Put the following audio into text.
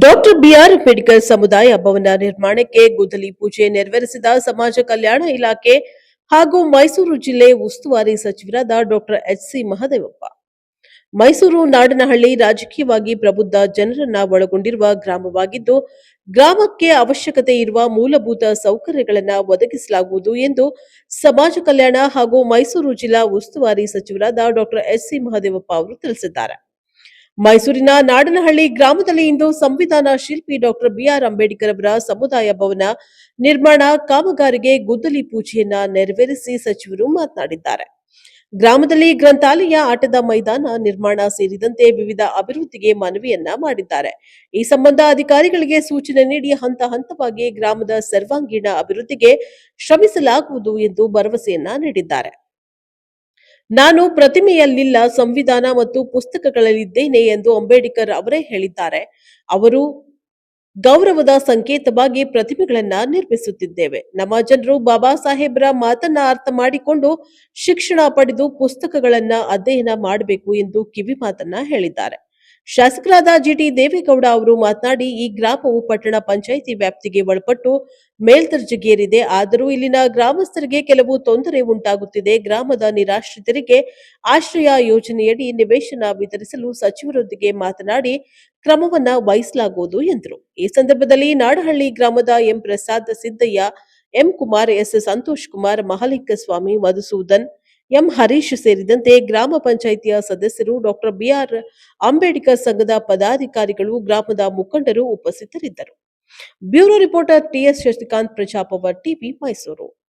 Doctor B R Ambedkar ಸಮುದಾಯ ಭವನ ನಿರ್ಮಾಣಕ್ಕೆ ಗುದ್ದಲಿ ಪೂಜೆ ನೆರವೇರಿಸಿದ ಸಮಾಜ ಕಲ್ಯಾಣ ಇಲಾಖೆ ಹಾಗೂ ಮೈಸೂರು ಜಿಲ್ಲೆ ಉಸ್ತುವಾರಿ ಸಚಿವರಾದ doctor H C Mahadevappa. Mysuru Nadanahalli ರಾಜಕೀಯವಾಗಿ ಪ್ರಬುದ್ಧ ಜನರನ್ನ ಒಳಗೊಂಡಿರುವ ಗ್ರಾಮವಾಗಿದ್ದು, ಗ್ರಾಮಕ್ಕೆ ಅವಶ್ಯಕತೆ ಇರುವ ಮೂಲಭೂತ ಸೌಕರ್ಯಗಳನ್ನು ಒದಗಿಸಲಾಗುವುದು ಎಂದು ಸಮಾಜ ಕಲ್ಯಾಣ ಹಾಗೂ ಮೈಸೂರು ಜಿಲ್ಲಾ ಉಸ್ತುವಾರಿ ಸಚಿವರಾದ ಡಾಕ್ಟರ್ ಎಸ್ ಸಿ ಮಹದೇವಪ್ಪ ಅವರು ತಿಳಿಸಿದ್ದಾರೆ. ಮೈಸೂರಿನ ನಾಡನಹಳ್ಳಿ ಗ್ರಾಮದಲ್ಲಿ ಇಂದು ಸಂವಿಧಾನ ಶಿಲ್ಪಿ ಡಾಕ್ಟರ್ ಬಿಆರ್ ಅಂಬೇಡ್ಕರ್ ಅವರ ಸಮುದಾಯ ಭವನ ನಿರ್ಮಾಣ ಕಾಮಗಾರಿಗೆ ಗುದ್ದಲಿ ಪೂಜೆಯನ್ನ ನೆರವೇರಿಸಿ ಸಚಿವರು ಮಾತನಾಡಿದ್ದಾರೆ. ಗ್ರಾಮದಲ್ಲಿ ಗ್ರಂಥಾಲಯ ಆಟದ ಮೈದಾನ ನಿರ್ಮಾಣ ಸೇರಿದಂತೆ ವಿವಿಧ ಅಭಿವೃದ್ಧಿಗೆ ಮನವಿಯನ್ನ ಮಾಡಿದ್ದಾರೆ. ಈ ಸಂಬಂಧ ಅಧಿಕಾರಿಗಳಿಗೆ ಸೂಚನೆ ನೀಡಿ ಹಂತ ಹಂತವಾಗಿ ಗ್ರಾಮದ ಸರ್ವಾಂಗೀಣ ಅಭಿವೃದ್ಧಿಗೆ ಶ್ರಮಿಸಲಾಗುವುದು ಎಂದು ಭರವಸೆಯನ್ನ ನೀಡಿದ್ದಾರೆ. ನಾನು ಪ್ರತಿಮೆಯಲ್ಲಿಲ್ಲ, ಸಂವಿಧಾನ ಮತ್ತು ಪುಸ್ತಕಗಳಲ್ಲಿದ್ದೇನೆ ಎಂದು ಅಂಬೇಡ್ಕರ್ ಅವರೇ ಹೇಳಿದ್ದಾರೆ. ಅವರು ಗೌರವದ ಸಂಕೇತವಾಗಿ ಪ್ರತಿಮೆಗಳನ್ನ ನಿರ್ಮಿಸುತ್ತಿದ್ದೇವೆ. ನಮ್ಮ ಜನರು ಬಾಬಾ ಸಾಹೇಬ್ರ ಮಾತನ್ನ ಅರ್ಥ ಮಾಡಿಕೊಂಡು ಶಿಕ್ಷಣ ಪಡೆದು ಪುಸ್ತಕಗಳನ್ನ ಅಧ್ಯಯನ ಮಾಡಬೇಕು ಎಂದು ಕಿವಿ ಮಾತನ್ನ ಹೇಳಿದ್ದಾರೆ. ಶಾಸಕರಾದ ಜಿಟಿ ದೇವೇಗೌಡ ಅವರು ಮಾತನಾಡಿ, ಈ ಗ್ರಾಮವು ಪಟ್ಟಣ ಪಂಚಾಯಿತಿ ವ್ಯಾಪ್ತಿಗೆ ಒಳಪಟ್ಟು ಮೇಲ್ದರ್ಜೆಗೇರಿದೆ. ಆದರೂ ಇಲ್ಲಿನ ಗ್ರಾಮಸ್ಥರಿಗೆ ಕೆಲವು ತೊಂದರೆ ಉಂಟಾಗುತ್ತಿದೆ. ಗ್ರಾಮದ ನಿರಾಶ್ರಿತರಿಗೆ ಆಶ್ರಯ ಯೋಜನೆಯಡಿ ನಿವೇಶನ ವಿತರಿಸಲು ಸಚಿವರೊಂದಿಗೆ ಮಾತನಾಡಿ ಕ್ರಮವನ್ನ ವಹಿಸಲಾಗುವುದು ಎಂದರು. ಈ ಸಂದರ್ಭದಲ್ಲಿ ನಾಡಹಳ್ಳಿ ಗ್ರಾಮದ M Prasad Siddaiah, M Kumar S Santosh Kumar, Mahalingaswamy, Madhusudan M Harish ಸೇರಿದಂತೆ ಗ್ರಾಮ ಪಂಚಾಯಿತಿಯ ಸದಸ್ಯರು ಡಾಕ್ಟರ್ ಬಿಆರ್ ಅಂಬೇಡ್ಕರ್ ಸಂಘದ ಪದಾಧಿಕಾರಿಗಳು, ಗ್ರಾಮದ ಮುಖಂಡರು ಉಪಸ್ಥಿತರಿದ್ದರು. Bureau reporter TS Shashikant Praja power TV Mysuru.